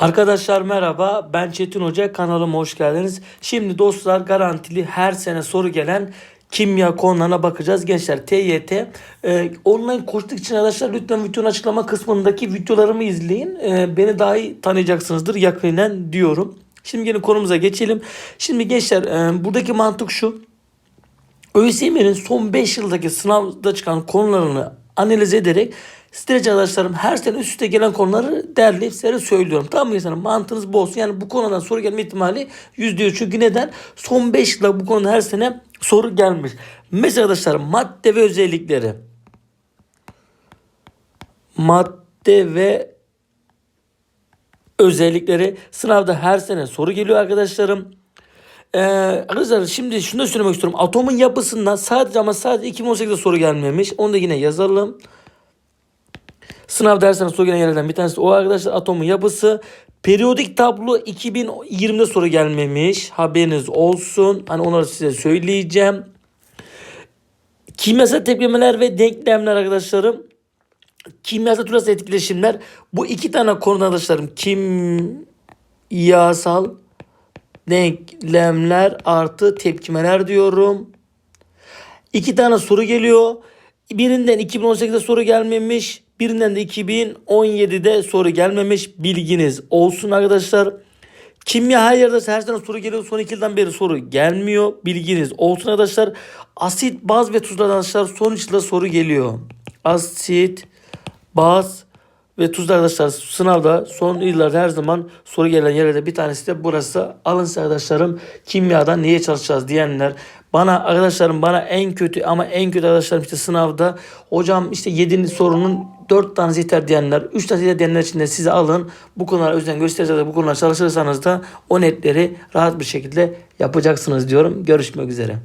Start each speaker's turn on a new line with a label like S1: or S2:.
S1: Arkadaşlar merhaba ben Çetin Hoca kanalıma hoş geldiniz. Şimdi dostlar garantili her sene soru gelen kimya konularına bakacağız. Gençler TYT e, online koçluk için arkadaşlar lütfen videonun açıklama kısmındaki videolarımı izleyin. E, beni daha iyi tanıyacaksınızdır yakinen diyorum. Şimdi yine konumuza geçelim. Şimdi gençler e, buradaki mantık şu. ÖSYM'nin son 5 yıldaki sınavda çıkan konularını analiz ederek stres arkadaşlarım her sene üst üste gelen konuları derleyip size söylüyorum. Tamam mı insanım? Mantığınız bu olsun. Yani bu konudan soru gelme ihtimali %100. Çünkü neden? Son 5 yılda bu konuda her sene soru gelmiş. Mesela arkadaşlar madde ve özellikleri. Madde ve özellikleri sınavda her sene soru geliyor arkadaşlarım. Ee, arkadaşlar şimdi şunu da söylemek istiyorum. Atomun yapısından sadece ama sadece 2018'de soru gelmemiş. Onu da yine yazalım. Sınav dersine soru gelen yerlerden bir tanesi o arkadaşlar atomun yapısı. Periyodik tablo 2020'de soru gelmemiş. Haberiniz olsun. Hani onları size söyleyeceğim. Kimyasal tepkimeler ve denklemler arkadaşlarım. Kimyasal türasal etkileşimler. Bu iki tane konuda arkadaşlarım. Kimyasal denklemler artı tepkimeler diyorum. İki tane soru geliyor. Birinden 2018'de soru gelmemiş. Birinden de 2017'de soru gelmemiş. Bilginiz olsun arkadaşlar. Kimya her yerde her sene soru geliyor. Son iki yıldan beri soru gelmiyor. Bilginiz olsun arkadaşlar. Asit, baz ve tuzlar arkadaşlar son üç yılda soru geliyor. Asit, baz ve tuzlar arkadaşlar sınavda son yıllarda her zaman soru gelen yerlerde bir tanesi de burası. Alın arkadaşlarım kimyadan neye çalışacağız diyenler. Bana arkadaşlarım bana en kötü ama en kötü arkadaşlarım işte sınavda hocam işte 7. sorunun 4 tanesi yeter diyenler 3 tanesi yeter diyenler için de size alın. Bu konulara özen göstereceğiz. Bu konulara çalışırsanız da o netleri rahat bir şekilde yapacaksınız diyorum. Görüşmek üzere.